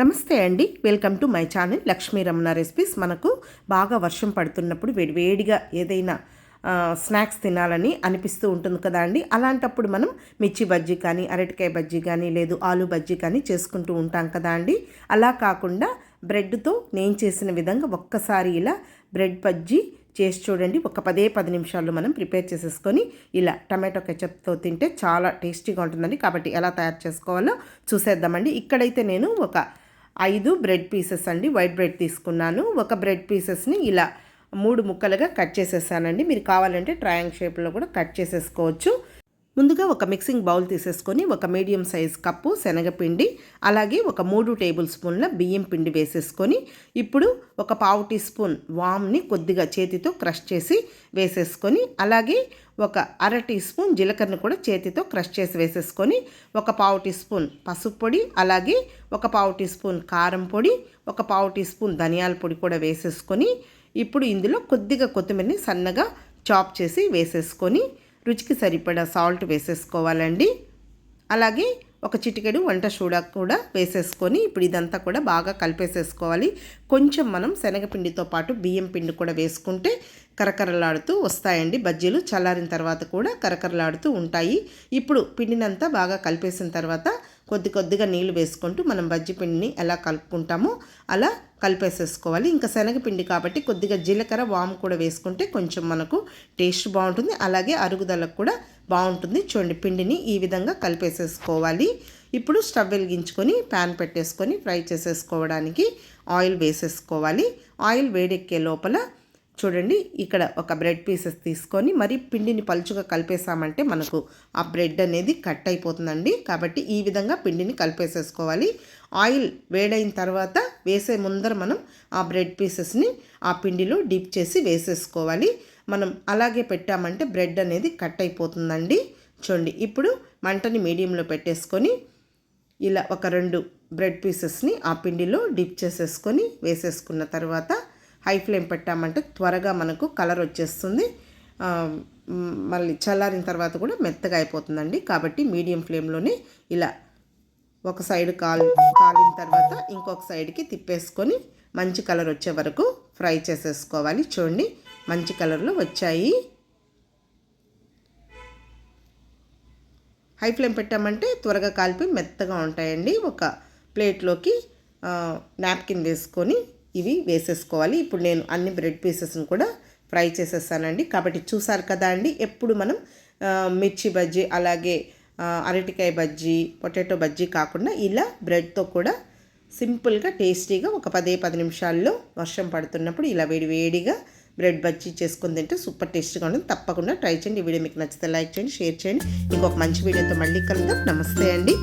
నమస్తే అండి. Welcome to my channel Lakshmi Ramana recipes. మనకు బాగా వర్షం పడుతున్నప్పుడు వేడి వేడిగా ఏదైనా స్నాక్స్ తినాలని అనిపిస్తూ ఉంటుంది కదా అండి. అలాంటప్పుడు మనం మిర్చి బజ్జీ కానీ అరటికాయ బజ్జీ కానీ లేదు ఆలు బజ్జీ కానీ చేసుకుంటూ ఉంటాం కదా అండి. అలా కాకుండా బ్రెడ్తో నేను చేసిన విధంగా ఒక్కసారి ఇలా బ్రెడ్ బజ్జీ చేసి చూడండి. ఒక పదే పది నిమిషాల్లో మనం ప్రిపేర్ చేసేసుకొని ఇలా టమాటో కెచప్తో తింటే చాలా టేస్టీగా ఉంటుందండి. కాబట్టి ఎలా తయారు చేసుకోవాలో చూసేద్దామండి. ఇక్కడైతే నేను ఒక ఐదు బ్రెడ్ పీసెస్ అండి వైట్ బ్రెడ్ తీసుకున్నాను. ఒక బ్రెడ్ పీసెస్ని ఇలా మూడు ముక్కలుగా కట్ చేసేసానండి. మీరు కావాలంటే ట్రయాంగ్ షేప్లో కూడా కట్ చేసేసుకోవచ్చు. ముందుగా ఒక మిక్సింగ్ బౌల్ తీసేసుకొని ఒక మీడియం సైజ్ కప్పు శనగపిండి అలాగే ఒక మూడు టేబుల్ స్పూన్ల బియ్యం పిండి వేసేసుకొని ఇప్పుడు ఒక పావు టీ స్పూన్ వామ్ని కొద్దిగా చేతితో క్రష్ చేసి వేసేసుకొని అలాగే ఒక అర టీ స్పూన్ జీలకర్రను కూడా చేతితో క్రష్ చేసి వేసేసుకొని ఒక పావు టీ స్పూన్ పసుపు పొడి అలాగే ఒక పావు టీ స్పూన్ కారం పొడి ఒక పావు టీ స్పూన్ ధనియాల పొడి కూడా వేసేసుకొని ఇప్పుడు ఇందులో కొద్దిగా కొత్తిమీరని సన్నగా చాప్ చేసి వేసేసుకొని రుచికి సరిపడా సాల్ట్ వేసేసుకోవాలండి. అలాగే ఒక చిటికెడు వంట సోడా కూడా వేసేసుకొని ఇప్పుడు ఇదంతా కూడా బాగా కలిపేసేసుకోవాలి. కొంచెం మనం శనగపిండితో పాటు బియ్యం పిండి కూడా వేసుకుంటే కరకరలాడుతూ వస్తాయండి. బజ్జీలు చల్లారిన తర్వాత కూడా కరకరలాడుతూ ఉంటాయి. ఇప్పుడు పిండినంతా బాగా కలిపేసిన తర్వాత కొద్ది కొద్దిగా నీళ్ళు వేసుకుంటూ మనం బజ్జిపిండిని ఎలా కలుపుకుంటామో అలా కలిపేసేసుకోవాలి. ఇంకా శనగపిండి కాబట్టి కొద్దిగా జీలకర్ర వాము కూడా వేసుకుంటే కొంచెం మనకు టేస్ట్ బాగుంటుంది. అలాగే అరుగుదలకు కూడా బాగుంటుంది. చూడండి పిండిని ఈ విధంగా కలిపేసేసుకోవాలి. ఇప్పుడు స్టవ్ వెలిగించుకొని ప్యాన్ పెట్టేసుకొని ఫ్రై చేసేసుకోవడానికి ఆయిల్ వేసేసుకోవాలి. ఆయిల్ వేడెక్కే లోపల చూడండి ఇక్కడ ఒక బ్రెడ్ పీసెస్ తీసుకొని మరి పిండిని పలుచుగా కలిపేసామంటే మనకు ఆ బ్రెడ్ అనేది కట్ అయిపోతుందండి. కాబట్టి ఈ విధంగా పిండిని కలిపేసేసుకోవాలి. ఆయిల్ వేడైన తర్వాత వేసే ముందర మనం ఆ బ్రెడ్ పీసెస్ని ఆ పిండిలో డిప్ చేసి వేసేసుకోవాలి. మనం అలాగే పెట్టామంటే బ్రెడ్ అనేది కట్ అయిపోతుందండి. చూడండి ఇప్పుడు మంటని మీడియంలో పెట్టేసుకొని ఇలా ఒక రెండు బ్రెడ్ పీసెస్ని ఆ పిండిలో డిప్ చేసేసుకొని వేసేసుకున్న తర్వాత హై ఫ్లేమ్ పెట్టామంటే త్వరగా మనకు కలర్ వచ్చేస్తుంది. మళ్ళీ చల్లారిన తర్వాత కూడా మెత్తగా అయిపోతుందండి. కాబట్టి మీడియం ఫ్లేమ్లోనే ఇలా ఒక సైడ్ కాల్ కాలిన తర్వాత ఇంకొక సైడ్కి తిప్పేసుకొని మంచి కలర్ వచ్చే వరకు ఫ్రై చేసేసుకోవాలి. చూడండి మంచి కలర్లో వచ్చాయి. హై ఫ్లేమ్ పెట్టామంటే త్వరగా కాలిపి మెత్తగా ఉంటాయండి. ఒక ప్లేట్లోకి నాప్కిన్ వేసుకొని ఇవి వేసేసుకోవాలి. ఇప్పుడు నేను అన్ని బ్రెడ్ పీసెస్ని కూడా ఫ్రై చేసేస్తానండి కాబట్టి చూసారు కదా అండి ఎప్పుడు మనం మిర్చి బజ్జీ అలాగే అరటికాయ బజ్జీ పొటాటో బజ్జీ కాకుండా ఇలా బ్రెడ్తో కూడా సింపుల్గా టేస్టీగా ఒక పదే పది నిమిషాల్లో వర్షం పడుతున్నప్పుడు ఇలా వేడి వేడిగా బ్రెడ్ బజ్జీ చేసుకుని తింటే సూపర్ టేస్టీగా ఉంటుంది. తప్పకుండా ట్రై చేయండి. ఈ వీడియో మీకు నచ్చితే లైక్ చేయండి షేర్ చేయండి. ఇంకొక మంచి వీడియోతో మళ్ళీ కలుద్దాం. నమస్తే అండి.